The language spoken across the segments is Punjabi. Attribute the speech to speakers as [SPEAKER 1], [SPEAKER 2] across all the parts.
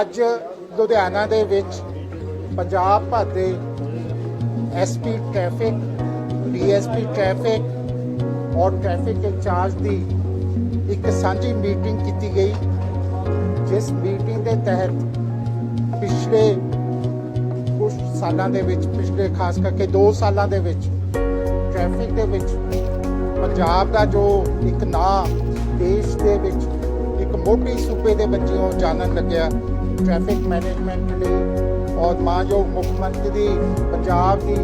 [SPEAKER 1] ਅੱਜ ਲੁਧਿਆਣਾ ਦੇ ਵਿੱਚ ਪੰਜਾਬ ਭਰ ਦੇ ਐਸਪੀ ਟ੍ਰੈਫਿਕ, ਡੀਐਸਪੀ ਟ੍ਰੈਫਿਕ ਔਰ ਟ੍ਰੈਫਿਕ ਇੰਚਾਰਜ ਦੀ ਇੱਕ ਸਾਂਝੀ ਮੀਟਿੰਗ ਕੀਤੀ ਗਈ। ਜਿਸ ਮੀਟਿੰਗ ਦੇ ਤਹਿਤ ਪਿਛਲੇ ਕੁਝ ਸਾਲਾਂ ਦੇ ਵਿੱਚ, ਪਿਛਲੇ ਖਾਸ ਕਰਕੇ 2 ਸਾਲਾਂ ਦੇ ਵਿੱਚ ਟ੍ਰੈਫਿਕ ਦੇ ਵਿੱਚ ਪੰਜਾਬ ਦਾ ਜੋ ਇੱਕ ਨਾਂ ਦੇਸ਼ ਦੇ ਵਿੱਚ ਇੱਕ ਮੋਢੀ ਸੂਬੇ ਦੇ ਵਜੋਂ ਜਾਣਨ ਲੱਗਿਆ। ਟ੍ਰੈਫਿਕ ਮੈਨੇਜਮੈਂਟ ਲਈ ਔਰ ਮਾਨਯੋਗ ਮੁੱਖ ਮੰਤਰੀ ਦੀ ਪੰਜਾਬ ਦੀ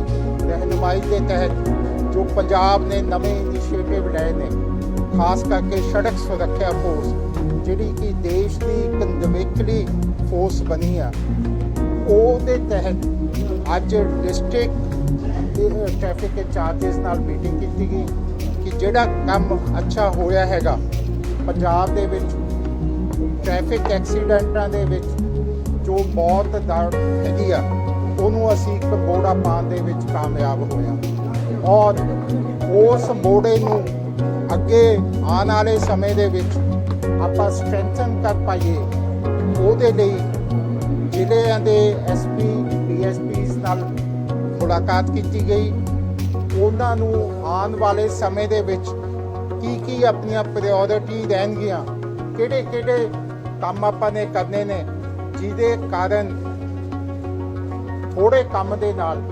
[SPEAKER 1] ਰਹਿਨੁਮਾਈ ਦੇ ਤਹਿਤ ਜੋ ਪੰਜਾਬ ਨੇ ਨਵੇਂ ਇਨੀਸ਼ੀਏਟਿਵ ਲਏ ਨੇ, ਖਾਸ ਕਰਕੇ ਸੜਕ ਸੁਰੱਖਿਆ ਫੋਰਸ ਜਿਹੜੀ ਕਿ ਦੇਸ਼ ਦੀ ਇੱਕ ਫੋਰਸ ਬਣੀ ਆ। ਉਹਦੇ ਤਹਿਤ ਅੱਜ ਡਿਸਟ੍ਰਿਕਟ ਟ੍ਰੈਫਿਕ ਇੰਚਾਰਜਸ ਨਾਲ ਮੀਟਿੰਗ ਕੀਤੀ ਗਈ ਕਿ ਜਿਹੜਾ ਕੰਮ ਅੱਛਾ ਹੋਇਆ ਹੈਗਾ, ਪੰਜਾਬ ਦੇ ਵਿੱਚ ਟ੍ਰੈਫਿਕ ਐਕਸੀਡੈਂਟਾਂ ਦੇ ਵਿੱਚ ਜੋ ਮੌਤ ਦਰ ਹੈਗੀ ਆ, ਉਹਨੂੰ ਅਸੀਂ ਇੱਕ ਮੋੜਾ ਪਾਉਣ ਦੇ ਵਿੱਚ ਕਾਮਯਾਬ ਹੋਇਆ ਔਰ ਉਸ ਮੋੜੇ ਨੂੰ ਅੱਗੇ ਆਉਣ ਵਾਲੇ ਸਮੇਂ ਦੇ ਵਿੱਚ ਆਪਾਂ ਸਟਰੈਂਥਨ ਕਰ ਪਾਈਏ, ਉਹਦੇ ਲਈ ਜ਼ਿਲ੍ਹਿਆਂ ਦੇ ਐਸਪੀ ਡੀਐਸਪੀਸ ਨਾਲ ਮੁਲਾਕਾਤ ਕੀਤੀ ਗਈ। ਉਹਨਾਂ ਨੂੰ ਆਉਣ ਵਾਲੇ ਸਮੇਂ ਦੇ ਵਿੱਚ ਕੀ ਕੀ ਆਪਣੀਆਂ ਪ੍ਰਾਇੋਰਟੀ ਰਹਿਣਗੀਆਂ ਕਿਹੜੇ ਕਿਹੜੇ ਕੰਮ ਆਪਾਂ ਨੇ ਕਰਨੇ ਨੇ ਜਿਹਦੇ ਕਾਰਨ ਥੋੜੇ ਕੰਮ ਦੇ ਨਾਲ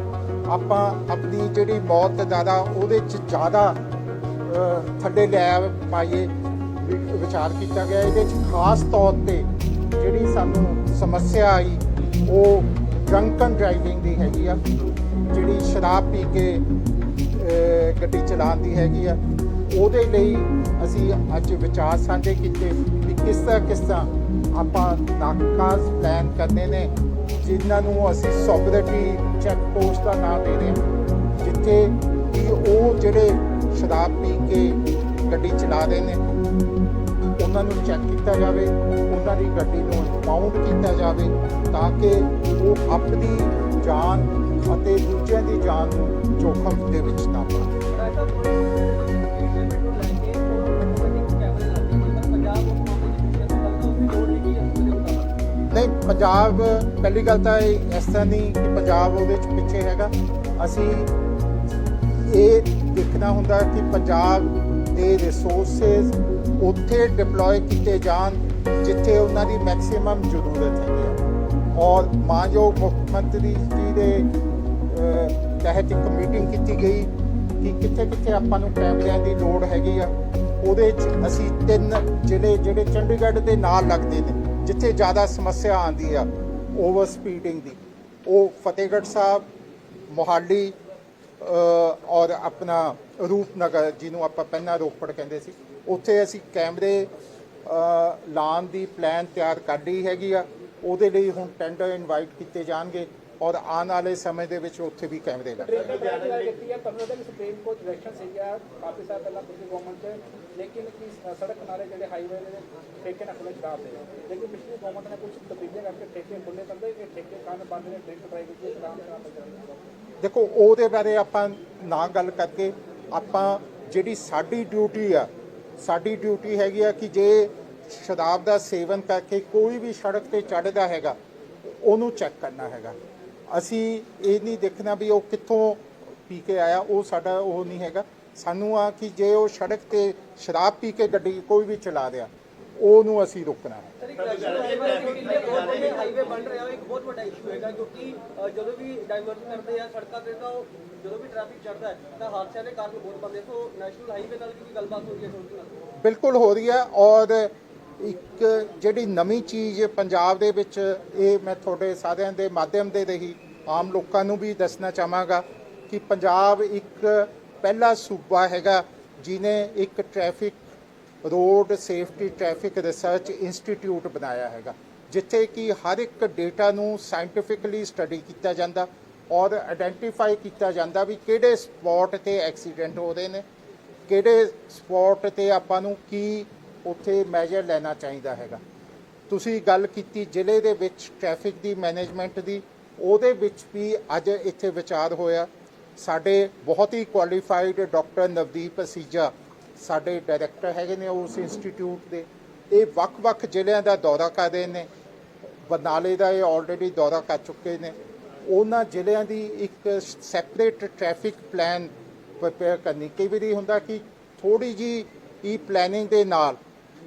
[SPEAKER 1] ਆਪਾਂ ਆਪਣੀ ਜਿਹੜੀ ਮੌਤ ਜ਼ਿਆਦਾ ਉਹਦੇ ਚ ਜ਼ਿਆਦਾ ਅਹ, ਥੱਲੇ ਲੈ ਪਾਈਏ ਵਿਚਾਰ ਕੀਤਾ ਗਿਆ। ਇਹਦੇ ਚ ਖਾਸ ਤੌਰ ਤੇ ਜਿਹੜੀ ਸਾਨੂੰ ਸਮੱਸਿਆ ਆਈ ਉਹ ਡਰੰਕਨ ਡਰਾਈਵਿੰਗ ਦੀ ਹੈਗੀ ਆ ਜਿਹੜੀ ਸ਼ਰਾਬ ਪੀ ਕੇ ਗੱਡੀ ਚਲਾਉਣ ਦੀ ਹੈਗੀ ਆ। ਉਹਦੇ ਲਈ ਅਸੀਂ ਅੱਜ ਵਿਚਾਰ ਸਾਂਝੇ ਕੀਤੇ ਵੀ ਕਿਸ ਤਰ੍ਹਾਂ ਕਿਸ ਤਰ੍ਹਾਂ ਆਪਾਂ ਨਾਕਾਜ਼ ਪਲਾਨ ਕਰਨੇ ਨੇ, ਜਿਨ੍ਹਾਂ ਨੂੰ ਅਸੀਂ ਸੋਬਰਿਟੀ ਚੈੱਕ ਪੋਸਟ ਦਾ ਨਾਮ ਦੇ ਰਹੇ ਹਾਂ, ਜਿੱਥੇ ਕਿ ਉਹ ਜਿਹੜੇ ਸ਼ਰਾਬ ਪੀ ਕੇ ਗੱਡੀ ਚਲਾ ਰਹੇ ਨੇ, ਉਹਨਾਂ ਨੂੰ ਚੈੱਕ ਕੀਤਾ ਜਾਵੇ, ਉਹਨਾਂ ਦੀ ਗੱਡੀ ਨੂੰ ਮਾਊਂਟ ਕੀਤਾ ਜਾਵੇ, ਤਾਂ ਕਿ ਉਹ ਆਪਣੀ ਜਾਨ ਅਤੇ ਦੂਜਿਆਂ ਦੀ ਜਾਨ ਨੂੰ ਜੋਖਮ ਦੇ ਵਿੱਚ ਨਾ ਪਾਉਣ। ਨਹੀਂ, ਪੰਜਾਬ, ਪਹਿਲੀ ਗੱਲ ਤਾਂ ਇਹ ਇਸ ਤਰ੍ਹਾਂ ਨਹੀਂ ਕਿ ਪੰਜਾਬ ਉਹਦੇ ਚ ਪਿੱਛੇ ਹੈਗਾ। ਅਸੀਂ ਇਹ ਦੇਖਣਾ ਹੁੰਦਾ ਕਿ ਪੰਜਾਬ ਦੇ ਰਿਸੋਰਸਸ ਉੱਥੇ ਡਿਪਲੋਏ ਕੀਤੇ ਜਾਣ ਜਿੱਥੇ ਉਹਨਾਂ ਦੀ ਮੈਕਸਿਮਮ ਜ਼ਰੂਰਤ ਹੈਗੀ ਹੈ ਔਰ ਮਾਨਯੋਗ ਮੁੱਖ ਮੰਤਰੀ ਜੀ ਦੇ ਤਹਿਤ ਇੱਕ ਮੀਟਿੰਗ ਕੀਤੀ ਗਈ ਕਿ ਕਿੱਥੇ ਕਿੱਥੇ ਆਪਾਂ ਨੂੰ ਕੈਮਰਿਆਂ ਦੀ ਲੋੜ ਹੈਗੀ ਆ। ਉਹਦੇ 'ਚ ਅਸੀਂ ਤਿੰਨ ਜਿਹੜੇ ਜਿਹੜੇ ਚੰਡੀਗੜ੍ਹ ਦੇ ਨਾਲ ਲੱਗਦੇ ਨੇ। ਜਿੱਥੇ ਜ਼ਿਆਦਾ ਸਮੱਸਿਆ ਆਉਂਦੀ ਆ ਓਵਰ ਸਪੀਡਿੰਗ ਦੀ। ਉਹ ਫਤਿਹਗੜ੍ਹ ਸਾਹਿਬ, ਮੋਹਾਲੀ ਔਰ ਆਪਣਾ ਰੂਪਨਗਰ, ਜਿਹਨੂੰ ਆਪਾਂ ਪਹਿਲਾਂ ਰੋਪੜ ਕਹਿੰਦੇ ਸੀ। ਉੱਥੇ ਅਸੀਂ ਕੈਮਰੇ ਲਾਉਣ ਦੀ ਪਲਾਨ ਤਿਆਰ ਕਰ ਲਈ ਹੈਗੀ ਆ। ਉਹਦੇ ਲਈ ਹੁਣ ਟੈਂਡਰ ਇਨਵਾਈਟ ਕੀਤੇ ਜਾਣਗੇ। ਔਰ ਆਉਣ ਵਾਲੇ ਸਮੇਂ ਦੇ ਵਿੱਚ ਉੱਥੇ ਵੀ ਕੈਮਰੇ ਲੱਗਣਗੇ
[SPEAKER 2] ਟ੍ਰੇਨ ਦੀ ਗੱਲ ਕੀਤੀ ਹੈ ਤੁਹਾਨੂੰ ਲੱਗਦਾ ਕਿ ਸੁਪਰੀਮ ਕੋਰਟ ਡਾਇਰੈਕਸ਼ਨ ਸੀਗਾ ਕਾਫੀ ਸਾਲ ਪਹਿਲਾਂ ਪਿਛਲੀ ਗਵਰਨਮੈਂਟ ਚ ਲੇਕਿਨ ਕਿ ਸੜਕ ਕਿਨਾਰੇ ਜਿਹੜੇ ਹਾਈਵੇ ਨੇ ਠੇਕੇ ਨਾਲ ਖੁੱਲੇ ਸ਼ਰਾਬ ਦੇ ਲੇਕਿਨ ਪਿਛਲੀ ਗਵਰਨਮੈਂਟ ਨੇ ਕੁਝ ਤਬਦੀਲੀਆਂ ਕਰਕੇ ਠੇਕੇ ਖੁੱਲੇ ਕਰਦੇ ਇਹ ਠੇਕੇ ਕਾਰਨ ਬੰਦ ਨੇ ਡਰਿੰਕ ਡਰਾਈਵਿੰਗ ਦੀ ਸ਼ਰਾਬ ਚੱਲਦੀ
[SPEAKER 1] ਦੇਖੋ ਉਹਦੇ ਬਾਰੇ ਆਪਾਂ ਨਾ ਗੱਲ ਕਰਕੇ ਆਪਾਂ ਜਿਹੜੀ ਸਾਡੀ ਡਿਊਟੀ ਆ ਸਾਡੀ ਡਿਊਟੀ ਹੈਗੀ ਆ ਕਿ ਜੇ ਸ਼ਰਾਬ ਦਾ ਸੇਵਨ ਕਰਕੇ ਕੋਈ ਵੀ ਸੜਕ ਤੇ ਚੜ੍ਹਦਾ ਹੈਗਾ ਉਹਨੂੰ ਚੈੱਕ ਕਰਨਾ ਹੈਗਾ। ਅਸੀਂ ਇਹ ਨਹੀਂ ਦੇਖਣਾ ਵੀ ਉਹ ਕਿੱਥੋਂ ਪੀ ਕੇ ਆਇਆ ਉਹ ਸਾਡਾ ਉਹ ਨਹੀਂ ਹੈਗਾ। ਸਾਨੂੰ ਆ ਕਿ ਜੇ ਉਹ ਸੜਕ ਤੇ ਸ਼ਰਾਬ ਪੀ ਕੇ ਗੱਡੀ ਕੋਈ ਵੀ ਚਲਾ ਰਿਹਾ ਉਹਨੂੰ ਅਸੀਂ ਰੋਕਣਾ ਹੈ।
[SPEAKER 3] ਹਾਈਵੇ ਬਣ ਰਿਹਾ ਉਹ ਇੱਕ ਬਹੁਤ ਵੱਡਾ ਇਸ਼ੂ ਹੈਗਾ ਕਿਉਂਕਿ ਅ, ਜਦੋਂ ਵੀ ਡਾਈਵਰਟ ਕਰਦੇ ਆ ਸੜਕਾਂ ਤੇ ਤਾਂ ਉਹ ਜਦੋਂ ਵੀ ਟ੍ਰੈਫਿਕ ਚੜਦਾ ਹੈ ਤਾਂ ਹਾਦਸਿਆਂ ਦੇ ਕਾਰਨ ਬਹੁਤ ਬਣਦੇ ਸੋ ਨੈਸ਼ਨਲ ਹਾਈਵੇ ਨਾਲ ਵੀ ਕੋਈ ਗੱਲਬਾਤ ਹੋ ਰਹੀ ਹੈ ਤੁਹਾਡੇ ਨਾਲ
[SPEAKER 1] ਬਿਲਕੁਲ ਹੋ ਰਹੀ ਹੈ ਔਰ ਇੱਕ ਜਿਹੜੀ ਨਵੀਂ ਚੀਜ਼ ਪੰਜਾਬ ਦੇ ਵਿੱਚ ਇਹ ਮੈਂ ਤੁਹਾਡੇ ਸਾਰਿਆਂ ਦੇ ਮਾਧਿਅਮ ਦੇ ਰਹੀ ਆਮ ਲੋਕਾਂ ਨੂੰ ਵੀ ਦੱਸਣਾ ਚਾਹਾਂਗਾ ਕਿ ਪੰਜਾਬ ਇੱਕ ਪਹਿਲਾ ਸੂਬਾ ਹੈਗਾ ਜਿਨੇ ਇੱਕ traffic road safety traffic research institute ਬਣਾਇਆ ਹੈਗਾ, ਜਿੱਥੇ ਕਿ ਹਰ ਇੱਕ ਡੇਟਾ ਨੂੰ ਸਾਇੰਟੀਫਿਕਲੀ ਸਟੱਡੀ ਕੀਤਾ ਜਾਂਦਾ ਔਰ ਆਇਡੈਂਟੀਫਾਈ ਕੀਤਾ ਜਾਂਦਾ ਵੀ ਕਿਹੜੇ ਸਪੌਟ ਤੇ ਐਕਸੀਡੈਂਟ ਹੋ ਰਹੇ ਨੇ, ਕਿਹੜੇ ਸਪੌਟ ਤੇ ਆਪਾਂ ਨੂੰ ਕੀ ਉੱਥੇ ਮੈਜਰ ਲੈਣਾ ਚਾਹੀਦਾ ਹੈਗਾ। ਤੁਸੀਂ ਗੱਲ ਕੀਤੀ ਜ਼ਿਲ੍ਹੇ ਦੇ ਵਿੱਚ ਟ੍ਰੈਫਿਕ ਦੀ ਮੈਨੇਜਮੈਂਟ ਦੀ ਉਹਦੇ ਵਿੱਚ ਵੀ ਅੱਜ ਇੱਥੇ ਵਿਚਾਰ ਹੋਇਆ। ਸਾਡੇ ਬਹੁਤ ਹੀ ਕੁਆਲੀਫਾਈਡ ਡਾਕਟਰ ਨਵਦੀਪ ਅਸੀਜਾ ਸਾਡੇ ਡਾਇਰੈਕਟਰ ਹੈਗੇ ਨੇ ਉਸ ਇੰਸਟੀਚਿਊਟ ਦੇ। ਇਹ ਵੱਖ-ਵੱਖ ਜ਼ਿਲ੍ਹਿਆਂ ਦਾ ਦੌਰਾ ਕਰ ਰਹੇ ਨੇ। ਬਰਨਾਲੇ ਦਾ ਇਹ ਆਲਰੇਡੀ ਦੌਰਾ ਕਰ ਚੁੱਕੇ ਨੇ। ਉਹਨਾਂ ਜ਼ਿਲ੍ਹਿਆਂ ਦੀ ਇੱਕ ਸੈਪਰੇਟ ਟ੍ਰੈਫਿਕ ਪਲਾਨ ਪ੍ਰਪੇਅਰ ਕਰਨੀ। ਕਈ ਵਾਰੀ ਹੁੰਦਾ ਕਿ ਥੋੜੀ ਜੀ ਈ ਪਲੈਨਿੰਗ ਦੇ ਨਾਲ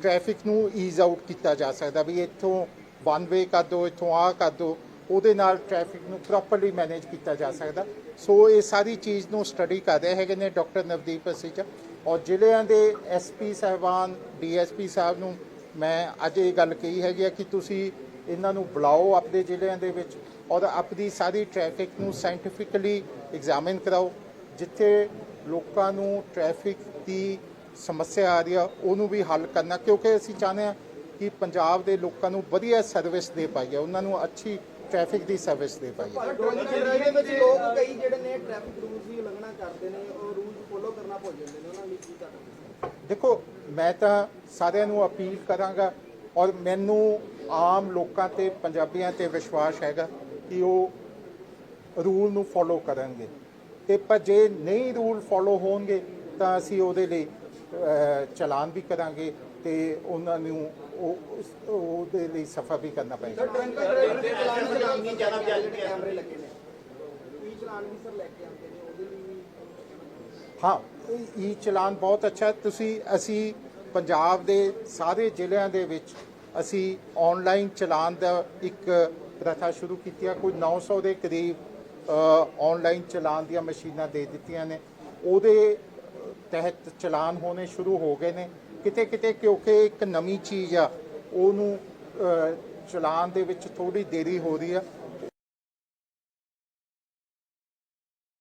[SPEAKER 1] ਟ੍ਰੈਫਿਕ ਨੂੰ ਈਜ਼ ਆਊਟ ਕੀਤਾ ਜਾ ਸਕਦਾ ਵੀ ਇੱਥੋਂ ਵਨ ਵੇ ਕਰ ਦਿਓ, ਇੱਥੋਂ ਆਹ ਕਰ ਦਿਓ। ਉਹਦੇ ਨਾਲ ਟ੍ਰੈਫਿਕ ਨੂੰ ਪ੍ਰੋਪਰਲੀ ਮੈਨੇਜ ਕੀਤਾ ਜਾ ਸਕਦਾ। ਸੋ ਇਹ ਸਾਰੀ ਚੀਜ਼ ਨੂੰ ਸਟੱਡੀ ਕਰ ਰਹੇ ਹੈਗੇ ਨੇ ਡਾਕਟਰ ਨਵਦੀਪ ਅਸੀਚਾ ਔਰ ਜ਼ਿਲ੍ਹਿਆਂ ਦੇ ਐਸਪੀ ਸਾਹਿਬਾਨ ਡੀਐਸਪੀ ਸਾਹਿਬ ਨੂੰ ਮੈਂ ਅੱਜ ਇਹ ਗੱਲ ਕਹੀ ਹੈਗੀ ਆ ਕਿ ਤੁਸੀਂ ਇਹਨਾਂ ਨੂੰ ਬੁਲਾਓ ਆਪਣੇ ਜ਼ਿਲ੍ਹਿਆਂ ਦੇ ਵਿੱਚ ਔਰ ਆਪਣੀ ਸਾਰੀ ਟ੍ਰੈਫਿਕ ਨੂੰ ਸਾਇੰਟੀਫਿਕਲੀ ਐਗਜ਼ਾਮਿਨ ਕਰਾਓ। ਜਿੱਥੇ ਲੋਕਾਂ ਨੂੰ ਟ੍ਰੈਫਿਕ ਦੀ ਸਮੱਸਿਆ ਆ ਰਹੀ ਆ, ਉਹਨੂੰ ਵੀ ਹੱਲ ਕਰਨਾ। ਕਿਉਂਕਿ ਅਸੀਂ ਚਾਹੁੰਦੇ ਹਾਂ ਕਿ ਪੰਜਾਬ ਦੇ ਲੋਕਾਂ ਨੂੰ ਵਧੀਆ ਸਰਵਿਸ ਦੇ ਪਾਈਏ। ਉਹਨਾਂ ਨੂੰ ਅੱਛੀ ਟ੍ਰੈਫਿਕ ਦੀ ਸਰਵਿਸ ਦੇ ਪਾਈਏ
[SPEAKER 4] ਦੇ ਵਿੱਚ ਲੋਕ ਕਈ ਜਿਹੜੇ ਨੇ ਟ੍ਰੈਫਿਕ ਰੂਲਸ ਦੀ ਉਲੰਘਣਾ ਕਰਦੇ ਨੇ ਉਹ ਰੂਲਸ ਫੋਲੋ ਕਰਨਾ ਭੁੱਲ ਜਾਂਦੇ ਨੇ। ਉਹਨਾਂ ਲਈ ਕੀ ਕਰਨਾ
[SPEAKER 1] ਦੇਖੋ ਮੈਂ ਤਾਂ ਸਾਰਿਆਂ ਨੂੰ ਅਪੀਲ ਕਰਾਂਗਾ ਔਰ ਮੈਨੂੰ ਆਮ ਲੋਕਾਂ ਤੇ ਪੰਜਾਬੀਆਂ ਤੇ ਵਿਸ਼ਵਾਸ ਹੈਗਾ ਕਿ ਉਹ ਰੂਲ ਨੂੰ ਫੋਲੋ ਕਰਨਗੇ। ਤੇ ਪਰ ਜੇ ਨਹੀਂ ਰੂਲ ਫੋਲੋ ਹੋਣਗੇ ਤਾਂ ਅਸੀਂ ਉਹਦੇ ਲਈ ਚਲਾਨ ਵੀ ਕਰਾਂਗੇ ਤੇ ਉਹਨਾਂ ਨੂੰ ਉਹ ਉਸ- ਉਹਦੇ ਲਈ ਸਫਾ ਵੀ ਕਰਨਾ ਪਏਗਾ।
[SPEAKER 4] ਡਰਿੰਕ ਡਰਾਈਵਰ ਦੇ ਚਲਾਨ ਚਲਾਨ ਨਹੀਂ ਜ਼ਿਆਦਾ ਜਿਹੜੇ ਕੈਮਰੇ ਲੱਗੇ ਨੇ। ਕੀ ਚਲਾਨ ਵੀ ਸਰ ਲੈ ਕੇ ਆਉਂਦੇ ਨੇ ਉਹਦੇ ਲਈ ਵੀ
[SPEAKER 1] ਹਾਂ ਇਹ ਚਲਾਨ ਬਹੁਤ ਅੱਛਾ ਹੈ। ਤੁਸੀਂ ਅਸੀਂ ਪੰਜਾਬ ਦੇ ਸਾਰੇ ਜ਼ਿਲ੍ਹਿਆਂ ਦੇ ਵਿੱਚ ਅਸੀਂ ਆਨਲਾਈਨ ਚਲਾਨ ਦਾ ਇੱਕ ਪ੍ਰਥਾ ਸ਼ੁਰੂ ਕੀਤੀ ਹੈ ਕੋਈ 900 ਦੇ ਕਰੀਬ ਆਨਲਾਈਨ ਚਲਾਨ ਦੀਆਂ ਮਸ਼ੀਨਾਂ ਦੇ ਦਿੱਤੀਆਂ ਨੇ। ਉਹਦੇ ਤਹਿਤ ਚਲਾਨ ਹੋਣੇ ਸ਼ੁਰੂ ਹੋ ਗਏ ਨੇ। ਕਿਤੇ ਕਿਤੇ ਕਿਉਂਕਿ ਇੱਕ ਨਵੀਂ ਚੀਜ਼ ਆ, ਉਹਨੂੰ ਚਲਾਉਣ ਦੇ ਵਿੱਚ ਥੋੜੀ ਦੇਰੀ ਹੋ ਰਹੀ ਆ।